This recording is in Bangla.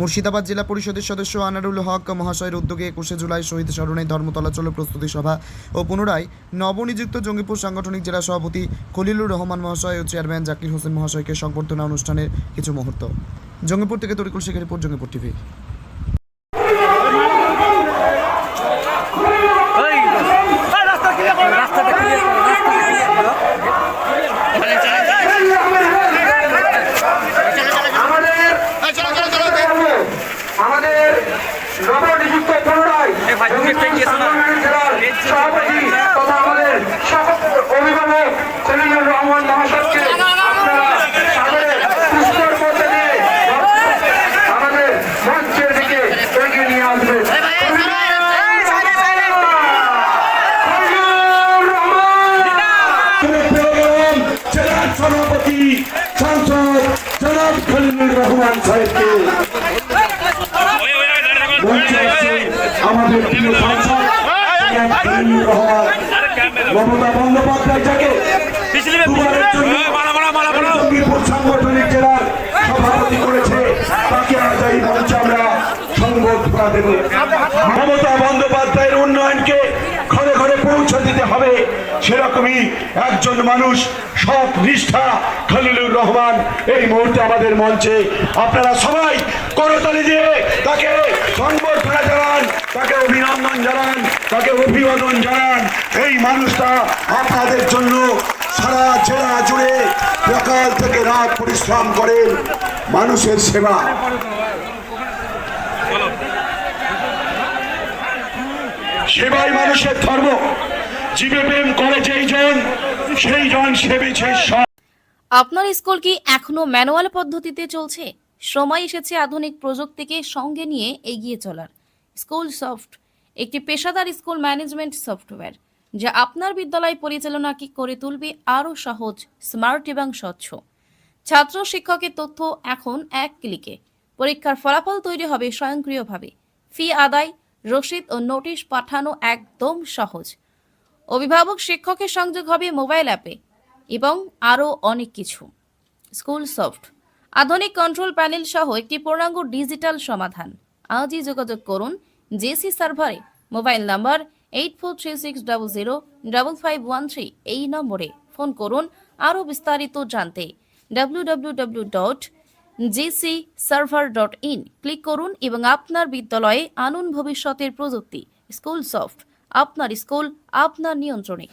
মুর্শিদাবাদ জেলা পরিষদের সদস্য আনারুল হক মহাশয়ের উদ্যোগে একুশে জুলাই শহীদ স্মরণে ধর্মতলা চলো প্রস্তুতি সভা ও পুনরায় নবনিযুক্ত জঙ্গিপুর সাংগঠনিক জেলা সভাপতি খলিলুর রহমান মহাশয় ও চেয়ারম্যান জাকির হোসেন মহাশয়কে সংবর্ধনা অনুষ্ঠানের কিছু মুহূর্ত। জঙ্গিপুর থেকে তরিকুল শেখের রিপোর্ট, জঙ্গিপুর টিভি। নবনিযুক্ত পুনরায় সভাপতি তথা আমাদের অভিভাবক খলিলুর রহমান। মহাশয়কে সভাপতি সাংসদ জনাব খলিলুর রহমান সাহেবকে মঞ্চে আসছেন আমাদের প্রিয় সাংসদ মমতা বন্দ্যোপাধ্যায় সাংগঠনিক জেলার সভাপতি করেছে তাকে আজ এই মঞ্চে আমরা সংবর্ধনা দেব মমতা বন্দ্যোপাধ্যায়ের উন্নয়নকে ঘরে ঘরে পৌঁছে দিতে হবে সেরকমই একজন মানুষ সৎ নিষ্ঠা খলিলুর রহমান এই মুহূর্তে আমাদের মঞ্চে আপনারা সবাই করতালি দিয়ে তাকে সংবর্ধনা তাকে অভিনন্দন জানান, তাকে অভিবাদন জানান। এই মানুষটা আপনাদের জন্য সারা জেলা জুড়ে সকাল থেকে রাত পরিশ্রম করেন মানুষের সেবা। সেবাই মানুষের ধর্ম। জীবে প্রেম করে যেই জন, সেই জন সেবেছে আপনার স্কুল কি এখনও ম্যানুয়াল পদ্ধতিতে চলছে? সময় এসেছে আধুনিক প্রযুক্তিকে সঙ্গে নিয়ে এগিয়ে চলার। স্কুল সফট, একটি পেশাদার স্কুল ম্যানেজমেন্ট সফটওয়্যার, যা আপনার বিদ্যালয় পরিচালনাকে করে তুলবে আরও সহজ, স্মার্ট এবং স্বচ্ছ। ছাত্র শিক্ষকের তথ্য এখন এক ক্লিকে। পরীক্ষার ফলাফল তৈরি হবে স্বয়ংক্রিয়ভাবে। ফি আদায়, রসিদ ও নোটিশ পাঠানো একদম সহজ। অভিভাবক শিক্ষকের সংযোগ হবে মোবাইল অ্যাপে এবং আরও অনেক কিছু। স্কুল সফট, আধুনিক কন্ট্রোল প্যানেল সহ একটি পূর্ণাঙ্গ ডিজিটাল সমাধান। আজই যোগাযোগ করুন জেসি সার্ভারে mobile number eight four three six double zero double five one three এই নম্বরে ফোন করুন। আরও বিস্তারিত জানতে W W W dot GC server dot in click করুন এবং আপনার বিদ্যালয়ে আনুন ভবিষ্যতের প্রযুক্তি স্কুল সফট আপনার স্কুল, আপনার নিয়ন্ত্রণে।